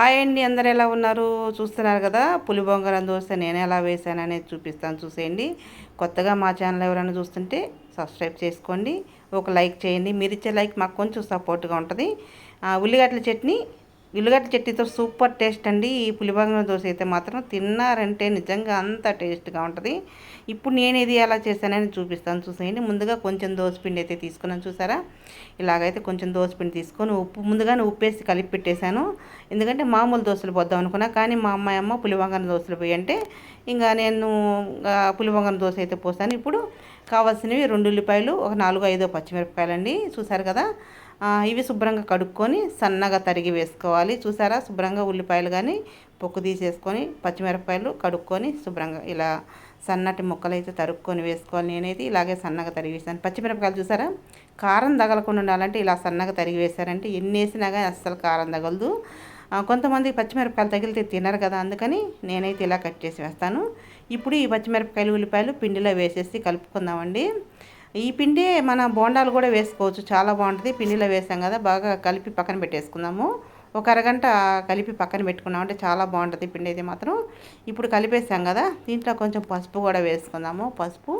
Hi అండి అందరు ఎలా ఉన్నారు? చూస్తున్నారు కదా పులి బొంగరం దోశ నేను ఎలా వేసాను అనేది చూపిస్తాను చూసేయండి. కొత్తగా మా ఛానల్ ఎవరైనా చూస్తుంటే సబ్స్క్రైబ్ చేసుకోండి ఒక లైక్ చేయండి. మీరు ఇచ్చే లైక్ మాకు కొంచెం సపోర్ట్గా ఉంటుంది. ఉల్లిగడ్డల చట్నీ ఉల్లిగడ్డ చట్నీతో సూపర్ టేస్ట్ అండి. ఈ పులిబంగళ దోశ అయితే మాత్రం తిన్నారంటే నిజంగా అంత టేస్ట్గా ఉంటుంది. ఇప్పుడు నేను ఇది ఎలా చేశానని చూపిస్తాను. చూసేయండి. ముందుగా కొంచెం దోసపిండి అయితే తీసుకున్నాను చూసారా? ఇలాగైతే కొంచెం దోసపిండి తీసుకొని ఉప్పు ముందుగానే ఉప్పేసి కలిపి పెట్టేశాను. ఎందుకంటే మామూలు దోశలు పోద్దాం అనుకున్నా కానీ మా అమ్మాయి అమ్మ పులివంగన దోశలు పోయంటే ఇంకా నేను పులివంగన దోశ అయితే పోసాను ఇప్పుడు కావాల్సినవి రెండు ఉల్లిపాయలు ఒక నాలుగు ఐదో పచ్చిమిరపకాయలు అండి చూసారు కదా? ఇవి శుభ్రంగా కడుక్కొని సన్నగా తరిగి వేసుకోవాలి. చూసారా? శుభ్రంగా ఉల్లిపాయలు కానీ పొక్కు తీసేసుకొని పచ్చిమిరపకాయలు కడుక్కొని శుభ్రంగా ఇలా సన్నటి ముక్కలు అయితే తరుక్కొని వేసుకోవాలి. నేనైతే ఇలాగే సన్నగా తరిగి వేసాను పచ్చిమిరపకాయలు చూసారా? కారం తగలకుండా ఉండాలంటే ఇలా సన్నగా తరిగి వేశారంటే ఎన్ని వేసినా కానీ అస్సలు కారం తగలదు. కొంతమంది పచ్చిమిరపకాయలు తగిలితే తినరు కదా అందుకని నేనైతే ఇలా కట్ చేసి వేస్తాను. ఇప్పుడు ఈ పచ్చిమిరపకాయలు ఉల్లిపాయలు పిండిలో వేసేసి కలుపుకుందామండి. ఈ పిండి మన బోండాలు కూడా వేసుకోవచ్చు. చాలా బాగుంటుంది. పిండిలో వేసాం కదా బాగా కలిపి పక్కన పెట్టేసుకుందాము. ఒక అరగంట కలిపి పక్కన పెట్టుకున్నాం అంటే చాలా బాగుంటుంది పిండి అయితే మాత్రం. ఇప్పుడు కలిపేసాం కదా దీంట్లో కొంచెం పసుపు కూడా వేసుకుందాము. పసుపు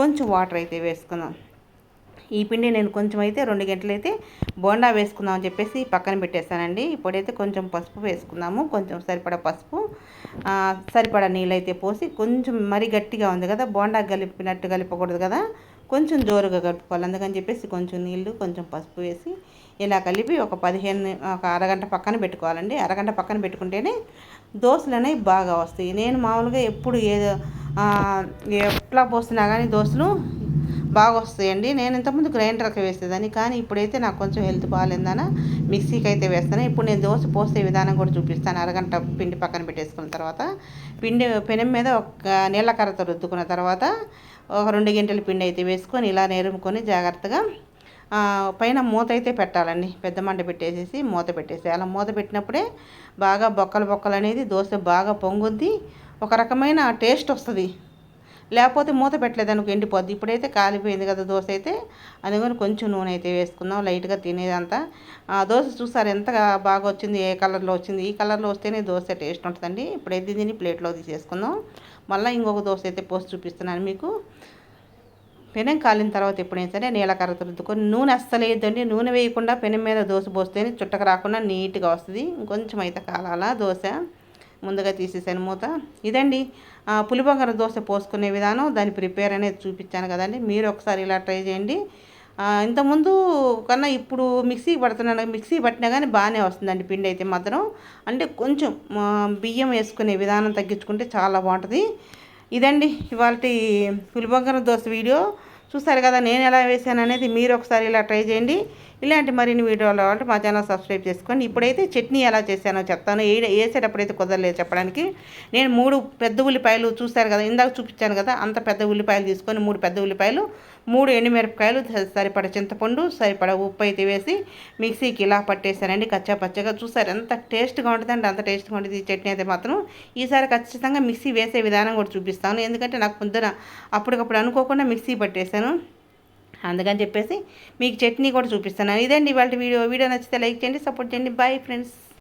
కొంచెం వాటర్ అయితే వేసుకుందాం. ఈ పిండి నేను కొంచెం అయితే రెండు గంటలు అయితే బోండా వేసుకుందాం అని చెప్పేసి పక్కన పెట్టేస్తానండి ఇప్పుడైతే కొంచెం పసుపు వేసుకుందాము. కొంచెం సరిపడా పసుపు సరిపడా నీళ్ళు అయితే పోసి కొంచెం మరీ గట్టిగా ఉంది కదా బోండా కలిపినట్టు కలిపకూడదు కదా. కొంచెం జోరుగా కలుపుకోవాలి. అందుకని చెప్పేసి కొంచెం నీళ్ళు కొంచెం పసుపు వేసి ఇలా కలిపి ఒక పదిహేను ఒక అరగంట పక్కన పెట్టుకోవాలండి. అరగంట పక్కన పెట్టుకుంటేనే దోశలు అనేవి బాగా వస్తాయి. నేను మామూలుగా ఎప్పుడు ఏదో ఎట్లా పోస్తున్నా కానీ దోశలు బాగా వస్తాయండి. నేను ఇంతకుముందు గ్రైండర్కి వేసేదాన్ని. కానీ ఇప్పుడైతే నాకు కొంచెం హెల్త్ బాగాలేదన మిక్సీకి అయితే వేస్తాను. ఇప్పుడు నేను దోశ పోసే విధానం కూడా చూపిస్తాను. అరగంట పిండి పక్కన పెట్టేసుకున్న తర్వాత పిండి పెనం మీద ఒక నీళ్ళ కర్రతో రుద్దుకున్న తర్వాత ఒక రెండు గంటల పిండి అయితే వేసుకొని ఇలా నేరుముకొని జాగ్రత్తగా పైన మూత అయితే పెట్టాలండి. పెద్ద మంట పెట్టేసేసి మూత పెట్టేసి అలా మూత పెట్టినప్పుడే బాగా బొక్కలు బొక్కలు అనేది దోశ బాగా పొంగుద్ది. ఒక రకమైన టేస్ట్ వస్తుంది. లేకపోతే మూత పెట్టలేదు అనుకో ఎండిపోద్ది. ఇప్పుడైతే కాలిపోయింది కదా దోశ అయితే. అందుకని కొంచెం నూనె అయితే వేసుకుందాం లైట్గా తినేదంతా. దోశ చూసారు ఎంత బాగా వచ్చింది ఏ కలర్లో వచ్చింది? ఈ కలర్లో వస్తేనే దోశ టేస్ట్ ఉంటుందండి. ఇప్పుడైతే దీన్ని ప్లేట్లో తీసేసుకుందాం. మళ్ళీ ఇంకొక దోశ అయితే పోసి చూపిస్తున్నాను మీకు. పెనం కాలిన తర్వాత ఎప్పుడైనా సరే నీలకర్ర రుద్దుకొని నూనె అస్సలు వేయద్దండి. నూనె వేయకుండా పెనం మీద దోశ పోస్తేనే చుట్టకు రాకుండా నీట్గా వస్తుంది. ఇంకొంచెం అయితే కాలాలా దోశ. ముందుగా తీసేసాను మూత. ఇదండి పులిబంగారం దోశ పోసుకునే విధానం. దాని ప్రిపేర్ అనేది చూపించాను కదండి. మీరు ఒకసారి ఇలా ట్రై చేయండి. ఇంతకుముందు కన్నా ఇప్పుడు మిక్సీ పడుతున్నాను మిక్సీ పట్టినా కానీ బాగానే వస్తుందండి పిండి అయితే మాత్రం. అంటే కొంచెం బియ్యం వేసుకునే విధానం తగ్గించుకుంటే చాలా బాగుంటుంది. ఇదండి ఇవాళ పులిబంగారం దోశ వీడియో. చూసారు కదా నేను ఎలా వేసాను అనేది మీరు ఒకసారి ఇలా ట్రై చేయండి. ఇలాంటి మరిన్ని వీడియోలు అంటే మా ఛానల్ సబ్స్క్రైబ్ చేసుకోండి ఇప్పుడైతే చట్నీ ఎలా చేశానో చెప్తాను. ఏ వేసేటప్పుడైతే కుదరలేదు చెప్పడానికి. నేను మూడు పెద్ద ఉల్లిపాయలు చూశారు కదా ఇందాక చూపించాను కదా అంత పెద్ద ఉల్లిపాయలు తీసుకొని మూడు పెద్ద ఉల్లిపాయలు మూడు ఎండుమిరపకాయలు సరిపడ చింతపండు సరిపడ ఉప్పు అయితే వేసి మిక్సీకి ఇలా పట్టేశానండి. కచ్చా పచ్చగా చూసారు ఎంత టేస్ట్గా ఉంటుందండి అంత టేస్ట్గా ఉంటుంది ఈ చట్నీ అయితే మాత్రం. ఈసారి ఖచ్చితంగా మిక్సీ వేసే విధానం కూడా చూపిస్తాను. ఎందుకంటే నాకు పొద్దున అప్పటికప్పుడు అనుకోకుండా మిక్సీ పట్టేశాను. అందుకని చెప్పేసి మీకు చట్నీ కూడా చూపిస్తాను ఇదండి ఇవాళ వీడియో. వీడియో నచ్చితే లైక్ చేయండి సపోర్ట్ చేయండి. Bye friends